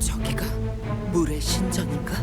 저기가 물의 신전인가?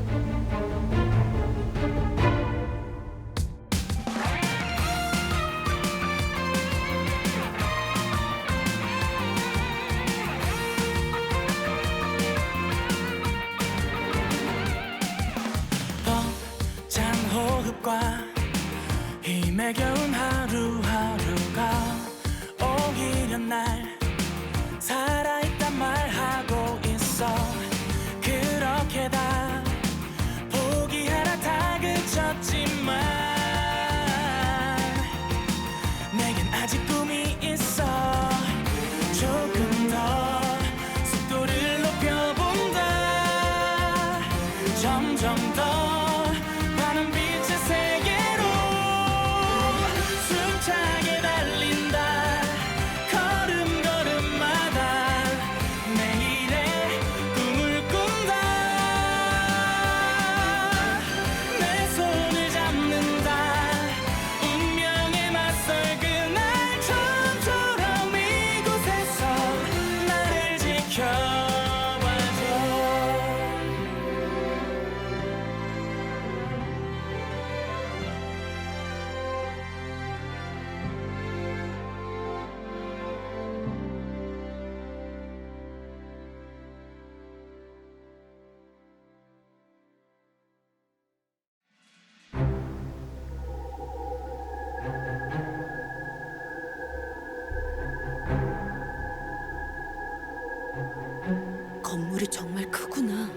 건물이 정말 크구나.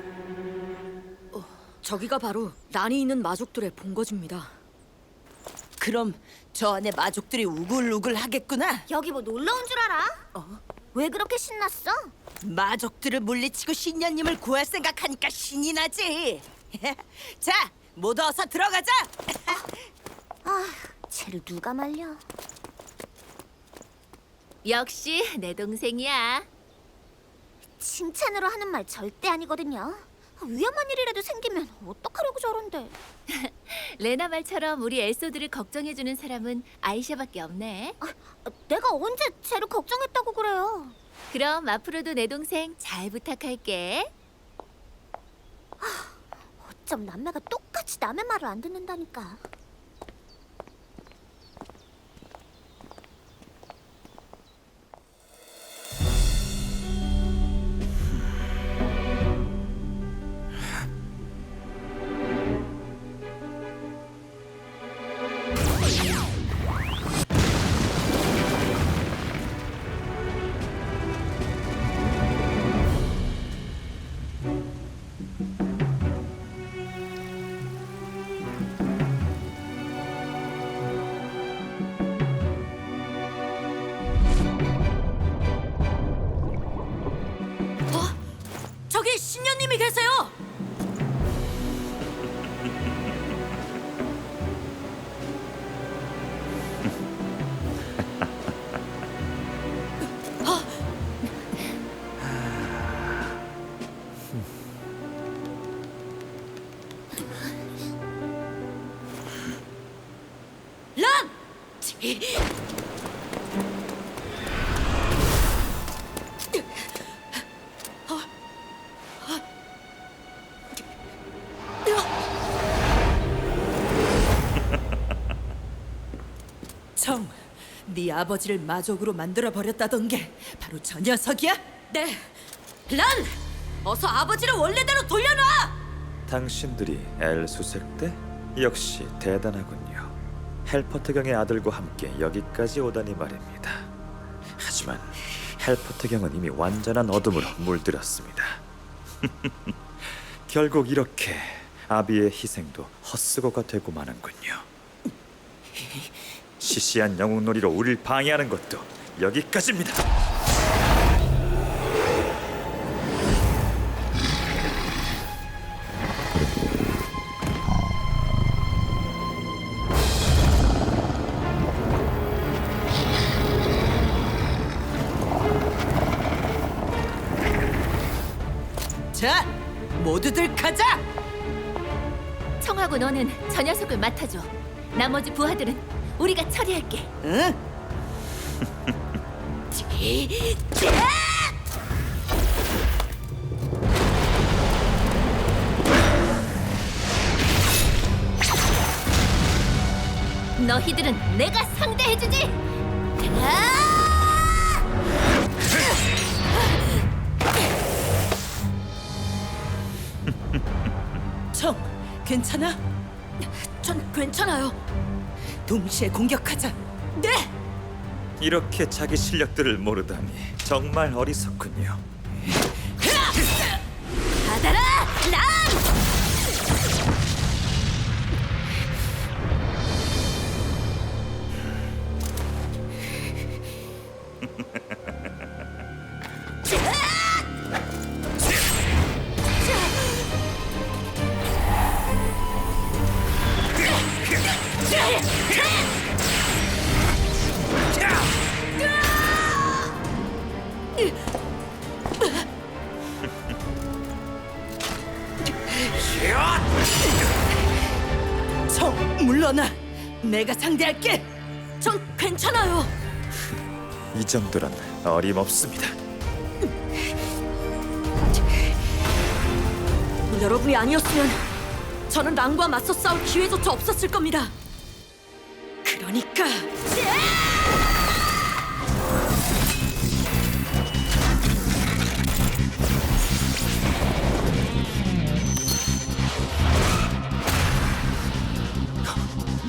저기가 바로 난이 있는 마족들의 본거지입니다. 그럼 저 안에 마족들이 우글우글 하겠구나. 여기 뭐 놀러 온 줄 알아? 왜 그렇게 신났어? 마족들을 물리치고 신녀님을 구할 생각하니까 신이 나지. 자, 모두 어서 들어가자. 아, 쟤를 누가 말려? 역시 내 동생이야. 칭찬으로 하는 말 절대 아니거든요. 위험한 일이라도 생기면 어떡하려고 저런데? 레나 말처럼 우리 엘소드를 걱정해주는 사람은 아이샤밖에 없네. 아, 내가 언제 쟤를 걱정했다고 그래요? 그럼 앞으로도 내 동생 잘 부탁할게. 어쩜 남매가 똑같이 남의 말을 안 듣는다니까. 저기 신녀님이 계세요. 란! 네 아버지를 마족으로 만들어 버렸다던 게 바로 저 녀석이야? 네, 란! 어서 아버지를 원래대로 돌려놔! 당신들이 엘 수색대 역시 대단하군요. 헬퍼트경의 아들과 함께 여기까지 오다니 말입니다. 하지만 헬퍼트경은 이미 완전한 어둠으로 물들었습니다. 결국 이렇게 아비의 희생도 헛수고가 되고 마는군요. 시시한 영웅놀이로 우릴 방해하는 것도 여기까지입니다. 자, 모두들 가자. 청하고 너는 저 녀석을 맡아줘. 나머지 부하들은 우리가 처리할게. 응? 너희들은 내가 상대해주지. 청, 괜찮아? 전 괜찮아요. 동시에 공격하자. 네. 이렇게 자기 실력들을 모르다니 정말 어리석군요. 물러나. 내가 상대할게. 전 괜찮아요. 이 정도란 어림없습니다. 여러분이 아니었으면 저는 랑과 맞서 싸울 기회조차 없었을 겁니다. 그러니까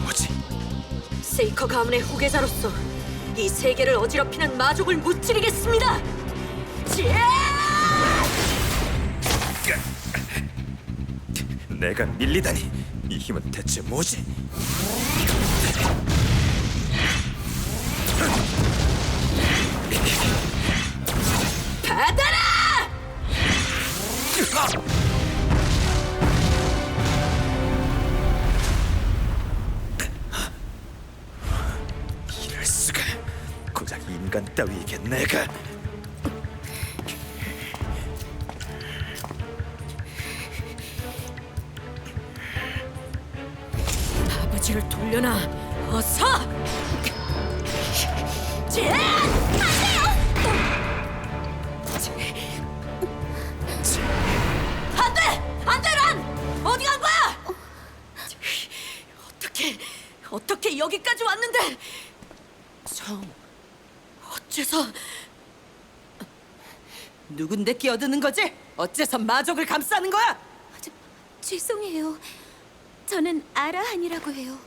뭐지? 세이커 가문의 후계자로서 이 세계를 어지럽히는 마족을 무찌르겠습니다. 내가 밀리다니 이 힘은 대체 뭐지? 받아라! 따위에게 내가 아버지를 돌려놔. 어서! 어떻게, 어떻게 여기까지 왔는데? 청, 어째서 누군데 끼어드는 거지? 어째서 마족을 감싸는 거야? 죄송해요. 저는 아라한이라고 해요.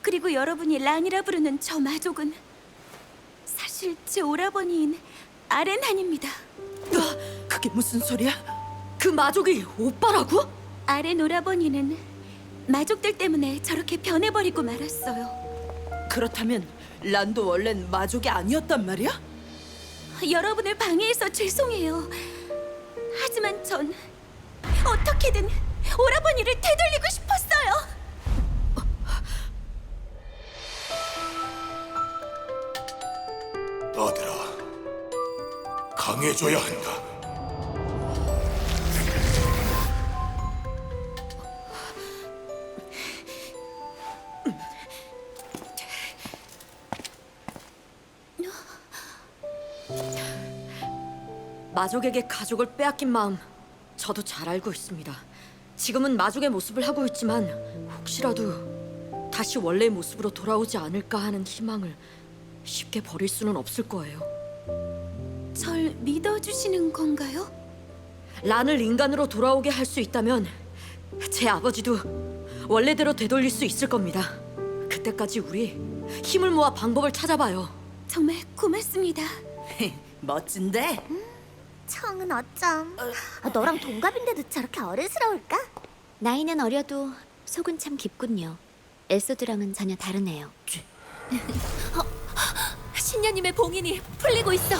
그리고 여러분이 란이라 부르는 저 마족은 사실 제 오라버니인 아렌한입니다. 너, 그게 무슨 소리야? 그 마족이 오빠라고? 아렌 오라버니는 마족들 때문에 저렇게 변해버리고 말았어요. 그렇다면 란도 원래는 마족이 아니었단 말이야? 여러분을 방해해서 죄송해요. 하지만 전 어떻게든 오라버니를 되돌리고 싶었어요. 아들아, 강해져야 한다. 마족에게 가족을 빼앗긴 마음 저도 잘 알고 있습니다. 지금은 마족의 모습을 하고 있지만 혹시라도 다시 원래의 모습으로 돌아오지 않을까 하는 희망을 쉽게 버릴 수는 없을 거예요. 절 믿어주시는 건가요? 란을 인간으로 돌아오게 할 수 있다면 제 아버지도 원래대로 되돌릴 수 있을 겁니다. 그때까지 우리 힘을 모아 방법을 찾아봐요. 정말 고맙습니다. 멋진데? 청은 어쩜? 아, 너랑 동갑인데도 저렇게 어른스러울까? 나이는 어려도 속은 참 깊군요. 엘소드랑은 전혀 다르네요. 신녀님의 봉인이 풀리고 있어.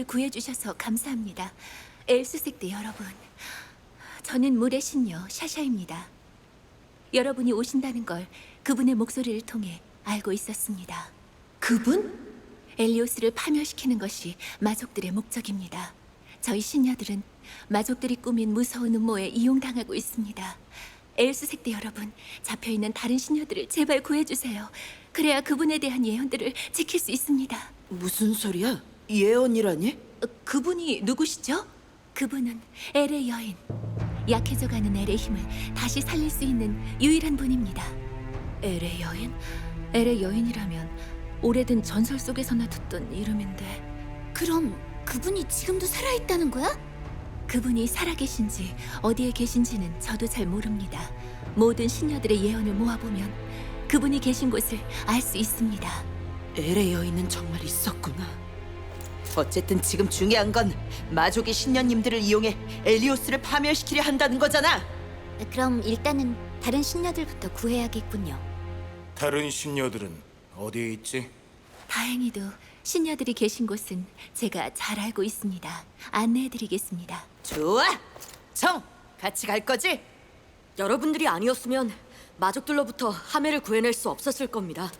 저를 구해주셔서 감사합니다. 엘수색대 여러분. 저는 물의 신녀 샤샤입니다. 여러분이 오신다는 걸 그분의 목소리를 통해 알고 있었습니다. 그분? 엘리오스를 파멸시키는 것이 마족들의 목적입니다. 저희 신녀들은 마족들이 꾸민 무서운 음모에 이용당하고 있습니다. 엘수 색대 여러분, 잡혀 있는 다른 신녀들을 제발 구해주세요. 그래야 그분에 대한 예언들을 지킬 수 있습니다. 무슨 소리야? 예언이라니? 어, 그분이 누구시죠? 그분은 엘의 여인. 약해져가는 엘의 힘을 다시 살릴 수 있는 유일한 분입니다. 엘의 여인? 엘의 여인이라면 오래된 전설 속에서나 듣던 이름인데 그럼 그분이 지금도 살아있다는 거야? 그분이 살아계신지 어디에 계신지는 저도 잘 모릅니다. 모든 신녀들의 예언을 모아보면 그분이 계신 곳을 알 수 있습니다. 엘의 여인은 정말 있었구나. 어쨌든 지금 중요한 건 마족의 신녀님들을 이용해 엘리오스를 파멸시키려 한다는 거잖아. 그럼 일단은 다른 신녀들부터 구해야겠군요. 다른 신녀들은 어디에 있지? 다행히도 신녀들이 계신 곳은 제가 잘 알고 있습니다. 안내해드리겠습니다. 좋아. 정, 같이 갈 거지? 여러분들이 아니었으면 마족들로부터 하멜을 구해낼 수 없었을 겁니다.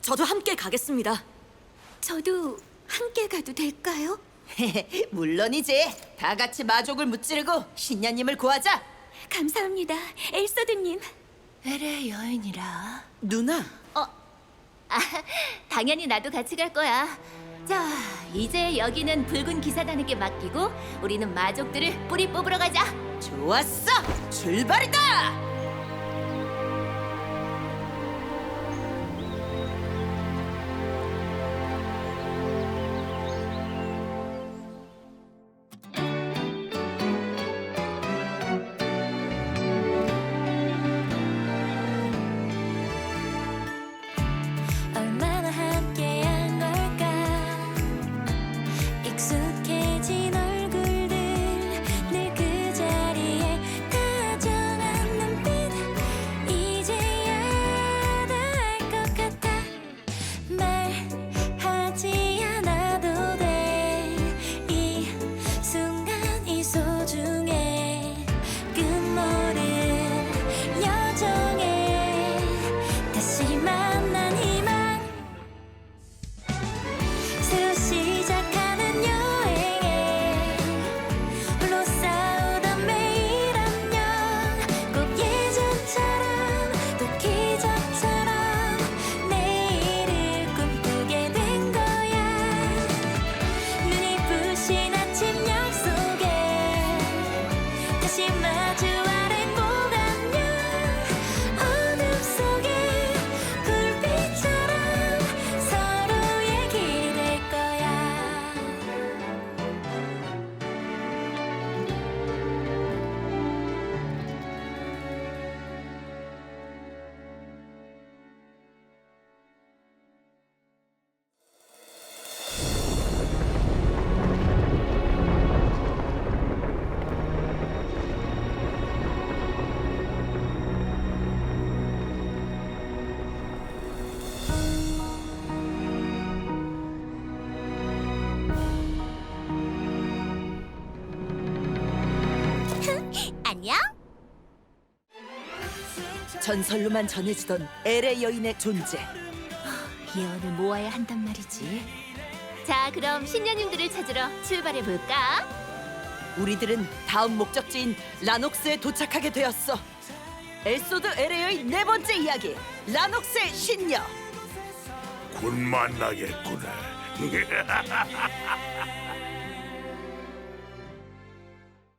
저도 함께 가겠습니다. 저도 함께 가도 될까요? 물론이지. 다 같이 마족을 무찌르고 신녀님을 구하자. 감사합니다, 엘서드님. 엘의 여인이라. 누나. 당연히 나도 같이 갈 거야. 자, 이제 여기는 붉은 기사단에게 맡기고 우리는 마족들을 뿌리 뽑으러 가자. 좋았어. 출발이다. 전설로만 전해지던 엘의 여인의 존재. 예언을 모아야 한단 말이지. 자, 그럼 신녀님들을 찾으러 출발해 볼까? 우리들은 다음 목적지인 라녹스에 도착하게 되었어. 엘소드 엘의 여인 네 번째 이야기. 라녹스의 신녀. 곧 만나겠구나.